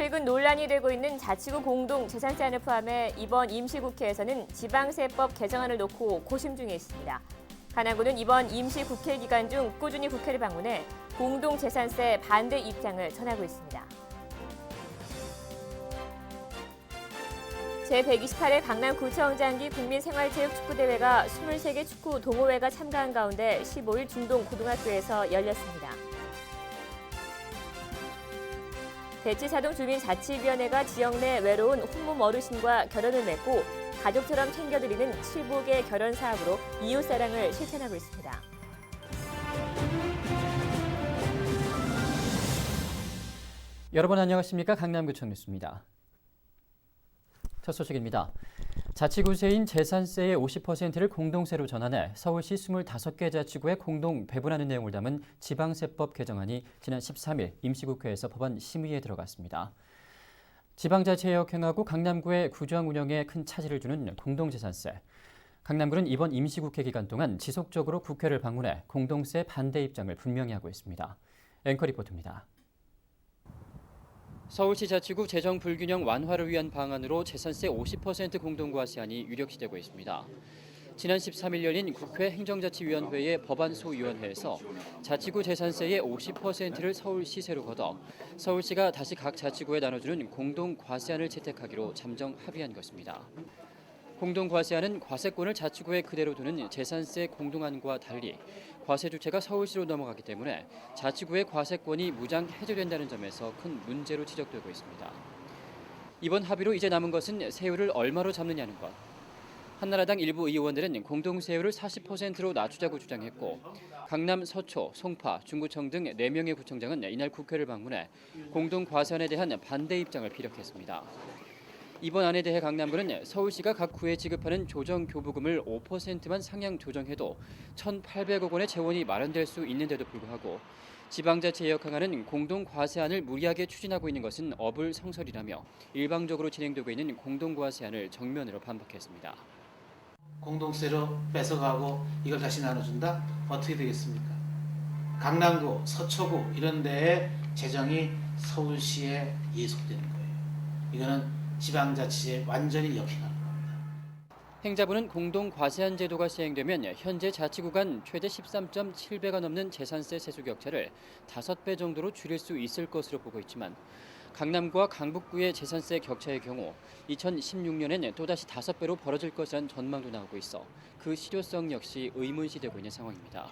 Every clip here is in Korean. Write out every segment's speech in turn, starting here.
최근 논란이 되고 있는 자치구 공동 재산세안을 포함해 이번 임시국회에서는 지방세법 개정안을 놓고 고심 중에 있습니다. 강남구는 이번 임시국회 기간 중 꾸준히 국회를 방문해 공동 재산세 반대 입장을 전하고 있습니다. 제128회 강남구청장기 국민생활체육축구대회가 23개 축구 동호회가 참가한 가운데 15일 중동 고등학교에서 열렸습니다. 대치사동 주민자치위원회가 지역 내 외로운 혼몸 어르신과 결혼을 맺고 가족처럼 챙겨드리는 칠복의 결혼 사업으로 이웃 사랑을 실천하고 있습니다. 여러분 안녕하십니까 강남구청 뉴스입니다. 첫 소식입니다. 자치구세인 재산세의 50%를 공동세로 전환해 서울시 25개 자치구에 공동 배분하는 내용을 담은 지방세법 개정안이 지난 13일 임시국회에서 법안 심의에 들어갔습니다. 지방자치에 역행하고 강남구의 구조항 운영에 큰 차질을 주는 공동재산세. 강남구는 이번 임시국회 기간 동안 지속적으로 국회를 방문해 공동세 반대 입장을 분명히 하고 있습니다. 앵커 리포트입니다. 서울시 자치구 재정 불균형 완화를 위한 방안으로 재산세 50% 공동과세안이 유력시되고 있습니다. 지난 13일 열린 국회 행정자치위원회의 법안 소위원회에서 자치구 재산세의 50%를 서울시세로 걷어 서울시가 다시 각 자치구에 나눠주는 공동 과세안을 채택하기로 잠정 합의한 것입니다. 공동 과세안은 과세권을 자치구에 그대로 두는 재산세 공동안과 달리 과세 주체가 서울시로 넘어가기 때문에 자치구의 과세권이 무장 해제된다는 점에서 큰 문제로 지적되고 있습니다. 이번 합의로 이제 남은 것은 세율을 얼마로 잡느냐는 것. 한나라당 일부 의원들은 공동세율을 40%로 낮추자고 주장했고 강남, 서초, 송파, 중구청 등 4명의 구청장은 이날 국회를 방문해 공동과세안에 대한 반대 입장을 피력했습니다. 이번 안에 대해 강남구는 서울시가 각 구에 지급하는 조정 교부금을 5%만 상향 조정해도 1,800억 원의 재원이 마련될 수 있는데도 불구하고 지방자치에 역항하는 공동 과세안을 무리하게 추진하고 있는 것은 어불성설이라며 일방적으로 진행되고 있는 공동 과세안을 정면으로 반박했습니다. 공동세로 뺏어가고 이걸 다시 나눠준다? 어떻게 되겠습니까? 강남구, 서초구 이런 데에 재정이 서울시에 예속되는 거예요. 이거는 지방자치에 완전히 역행하는 겁니다. 행자부는 공동 과세한 제도가 시행되면 현재 자치구 간 최대 13.7배가 넘는 재산세 세수 격차를 5배 정도로 줄일 수 있을 것으로 보고 있지만 강남구와 강북구의 재산세 격차의 경우 2016년엔 또다시 5배로 벌어질 것이라는 전망도 나오고 있어 그 실효성 역시 의문시되고 있는 상황입니다.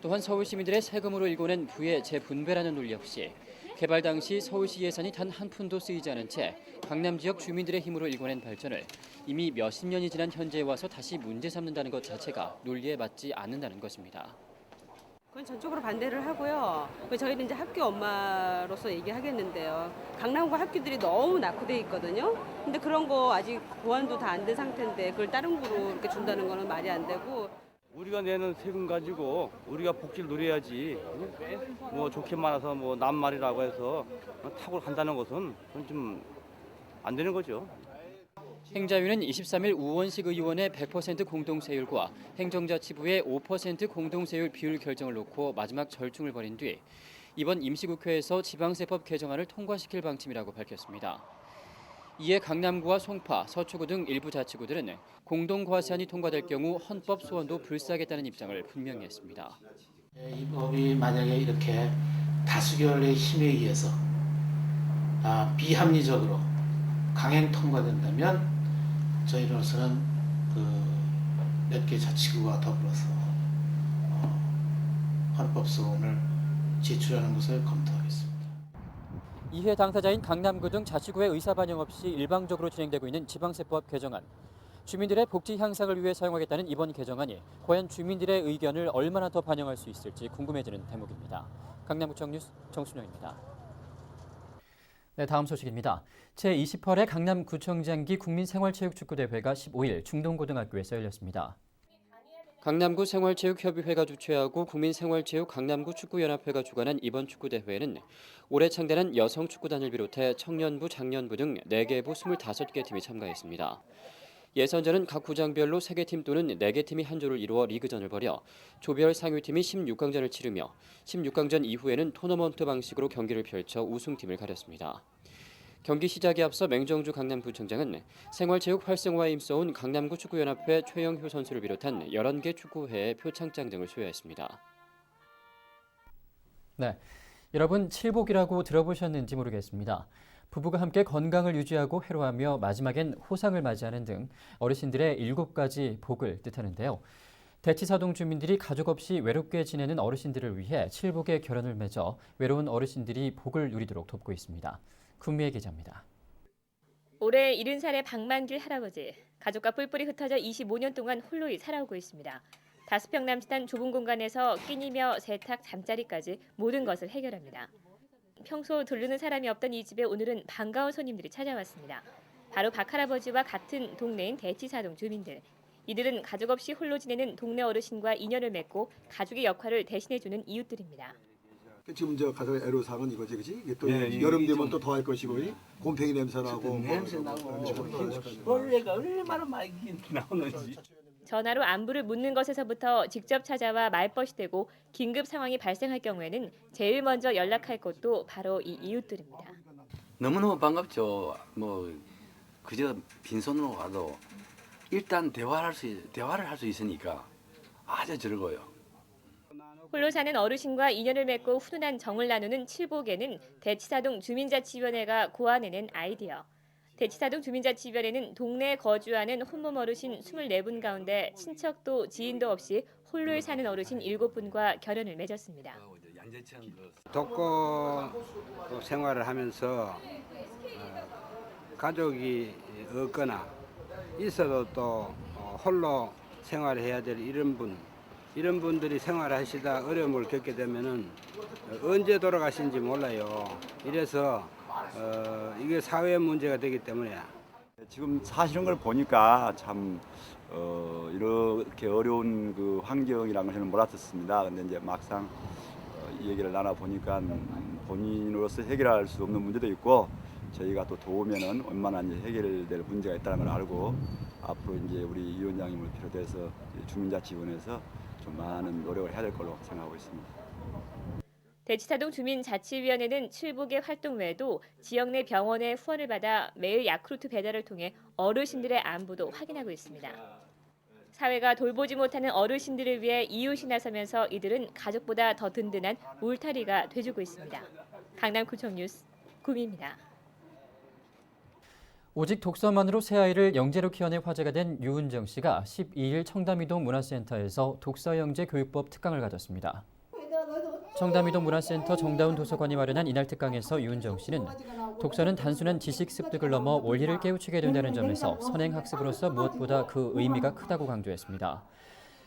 또한 서울 시민들의 세금으로 일궈낸 부의 재분배라는 논리 역시 개발 당시 서울시 예산이 단 한 푼도 쓰이지 않은 채 강남 지역 주민들의 힘으로 일궈낸 발전을 이미 몇십 년이 지난 현재에 와서 다시 문제 삼는다는 것 자체가 논리에 맞지 않는다는 것입니다. 그건 전적으로 반대를 하고요. 그 저희는 이제 학교 엄마로서 얘기하겠는데요. 강남구 학교들이 너무 낙후돼 있거든요. 근데 그런 거 아직 보완도 다 안 된 상태인데 그걸 다른 구로 이렇게 준다는 거는 말이 안 되고 우리가 내는 세금 가지고 우리가 복지를 누려야지 뭐 좋게 말해서 뭐 남말이라고 해서 타고 간다는 것은 좀 안 되는 거죠. 행자위는 23일 우원식 의원의 100% 공동세율과 행정자치부의 5% 공동세율 비율 결정을 놓고 마지막 절충을 벌인 뒤 이번 임시국회에서 지방세법 개정안을 통과시킬 방침이라고 밝혔습니다. 이에 강남구와 송파, 서초구 등 일부 자치구들은 공동과세안이 통과될 경우 헌법 소원도 불사하겠다는 입장을 분명히 했습니다. 예, 이 법이 만약에 이렇게 다수결의 힘에 의해서 아, 비합리적으로 강행 통과된다면 저희로서는 그 몇 개 자치구와 더불어서 어, 헌법 소원을 제출하는 것을 검토하겠습니다. 이해 당사자인 강남구 등 자치구의 의사 반영 없이 일방적으로 진행되고 있는 지방세법 개정안. 주민들의 복지 향상을 위해 사용하겠다는 이번 개정안이 과연 주민들의 의견을 얼마나 더 반영할 수 있을지 궁금해지는 대목입니다. 강남구청 뉴스 정순영입니다. 네, 다음 소식입니다. 제28회 강남구청장기 국민생활체육축구대회가 15일 중동고등학교에서 열렸습니다. 강남구 생활체육협의회가 주최하고 국민생활체육 강남구 축구연합회가 주관한 이번 축구대회에는 올해 창단한 여성축구단을 비롯해 청년부, 장년부 등 4개 부 25개 팀이 참가했습니다. 예선전은 각 구장별로 3개 팀 또는 4개 팀이 한 조를 이루어 리그전을 벌여 조별 상위팀이 16강전을 치르며 16강전 이후에는 토너먼트 방식으로 경기를 펼쳐 우승팀을 가렸습니다. 경기 시작에 앞서 맹정주 강남구청장은 생활체육 활성화에 힘써온 강남구 축구연합회 최영효 선수를 비롯한 11개 축구회의 표창장 등을 수여했습니다. 네, 여러분 칠복이라고 들어보셨는지 모르겠습니다. 부부가 함께 건강을 유지하고 회로하며 마지막엔 호상을 맞이하는 등 어르신들의 일곱 가지 복을 뜻하는데요. 대치사동 주민들이 가족 없이 외롭게 지내는 어르신들을 위해 칠복의 결혼을 맺어 외로운 어르신들이 복을 누리도록 돕고 있습니다. 군미의 기자입니다. 올해 70살의 박만길 할아버지. 가족과 뿔뿔이 흩어져 25년 동안 홀로 살아오고 있습니다. 다섯 평 남짓한 좁은 공간에서 끼니며 세탁, 잠자리까지 모든 것을 해결합니다. 평소 들르는 사람이 없던 이 집에 오늘은 반가운 손님들이 찾아왔습니다. 바로 박 할아버지와 같은 동네인 대치사동 주민들. 이들은 가족 없이 홀로 지내는 동네 어르신과 인연을 맺고 가족의 역할을 대신해주는 이웃들입니다. 지금 저 가장 애로사항은 이거지, 그지? 이게 또 예, 예, 여름 되면 좀- 또 더할 것이고, 이 곰팡이 냄새 나고, 뭐, 냄새 나고 그런 식으로. 벌레가 얼마나 많이 나오는지 전화로 안부를 묻는 것에서부터 직접 찾아와 말벗이 되고 긴급 상황이 발생할 경우에는 제일 먼저 연락할 곳도 바로 이 이웃들입니다. 너무너무 반갑죠. 뭐 그저 빈손으로 가도 일단 대화를 할 수, 대화를 할 수 있으니까 아주 즐거워요. 홀로 사는 어르신과 인연을 맺고 훈훈한 정을 나누는 칠복에는 대치사동 주민자치위원회가 고안해낸 아이디어. 대치사동 주민자치위원회는 동네에 거주하는 혼몸 어르신 24분 가운데 친척도 지인도 없이 홀로 사는 어르신 7분과 결연을 맺었습니다. 독거 생활을 하면서 어, 가족이 없거나 있어도 또 어, 홀로 생활을 해야 될 이런 분 이런 분들이 생활하시다 어려움을 겪게 되면은 언제 돌아가신지 몰라요. 이래서 어, 이게 사회 문제가 되기 때문에 지금 사시는 걸 보니까 참 어, 이렇게 어려운 그 환경이라는 걸 저는 몰랐었습니다. 근데 이제 막상 어, 이 얘기를 나눠 보니까 본인으로서 해결할 수 없는 문제도 있고 저희가 또 도우면은 얼마나 이제 해결될 문제가 있다는 걸 알고 앞으로 이제 우리 위원장님을 비롯해서 주민자치위원회에서 좀 많은 노력을 해야 될 걸로 생각하고 있습니다. 대치사동 주민자치위원회는 칠복의 활동 외에도 지역 내 병원의 후원을 받아 매일 야쿠르트 배달을 통해 어르신들의 안부도 확인하고 있습니다. 사회가 돌보지 못하는 어르신들을 위해 이웃이 나서면서 이들은 가족보다 더 든든한 울타리가 돼주고 있습니다. 강남구청 뉴스 구미입니다. 오직 독서만으로 새 아이를 영재로 키워내 화제가 된 유은정 씨가 12일 청담이동 문화센터에서 독서영재 교육법 특강을 가졌습니다. 청담이동 문화센터 정다운 도서관이 마련한 이날 특강에서 유은정 씨는 독서는 단순한 지식 습득을 넘어 원리를 깨우치게 된다는 점에서 선행 학습으로서 무엇보다 그 의미가 크다고 강조했습니다.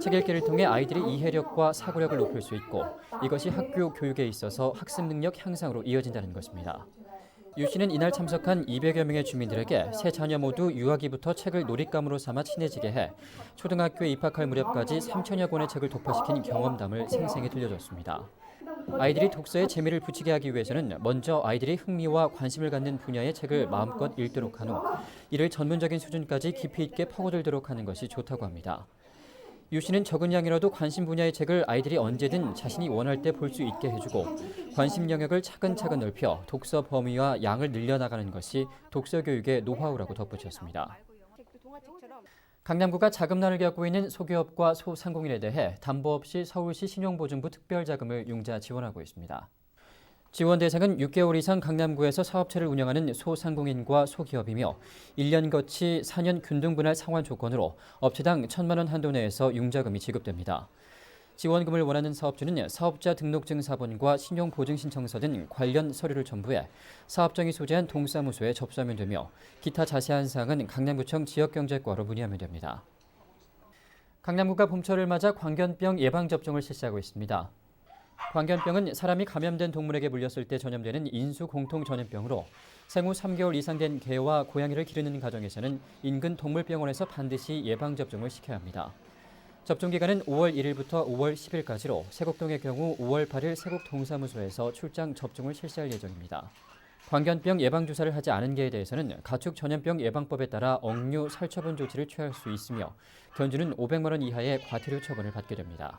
책 읽기를 통해 아이들의 이해력과 사고력을 높일 수 있고 이것이 학교 교육에 있어서 학습 능력 향상으로 이어진다는 것입니다. 유 씨는 이날 참석한 200여 명의 주민들에게 세 자녀 모두 유아기부터 책을 놀잇감으로 삼아 친해지게 해 초등학교에 입학할 무렵까지 3천여 권의 책을 독파시킨 경험담을 생생히 들려줬습니다. 아이들이 독서에 재미를 붙이게 하기 위해서는 먼저 아이들이 흥미와 관심을 갖는 분야의 책을 마음껏 읽도록 한 후 이를 전문적인 수준까지 깊이 있게 파고들도록 하는 것이 좋다고 합니다. 유 씨는 적은 양이라도 관심 분야의 책을 아이들이 언제든 자신이 원할 때 볼 수 있게 해주고 관심 영역을 차근차근 넓혀 독서 범위와 양을 늘려나가는 것이 독서 교육의 노하우라고 덧붙였습니다. 강남구가 자금난을 겪고 있는 소기업과 소상공인에 대해 담보 없이 서울시 신용보증부 특별자금을 융자 지원하고 있습니다. 지원 대상은 6개월 이상 강남구에서 사업체를 운영하는 소상공인과 소기업이며 1년 거치 4년 균등 분할 상환 조건으로 업체당 1천만 원 한도 내에서 융자금이 지급됩니다. 지원금을 원하는 사업주는 사업자 등록증 사본과 신용보증신청서 등 관련 서류를 첨부해 사업장이 소재한 동사무소에 접수하면 되며 기타 자세한 사항은 강남구청 지역경제과로 문의하면 됩니다. 강남구가 봄철을 맞아 광견병 예방접종을 실시하고 있습니다. 광견병은 사람이 감염된 동물에게 물렸을 때 전염되는 인수 공통 전염병으로 생후 3개월 이상 된 개와 고양이를 기르는 가정에서는 인근 동물병원에서 반드시 예방 접종을 시켜야 합니다. 접종 기간은 5월 1일부터 5월 10일까지로 세곡동의 경우 5월 8일 세곡 동사무소에서 출장 접종을 실시할 예정입니다. 광견병 예방 주사를 하지 않은 개에 대해서는 가축 전염병 예방법에 따라 억류 살처분 조치를 취할 수 있으며 견주는 500만 원 이하의 과태료 처분을 받게 됩니다.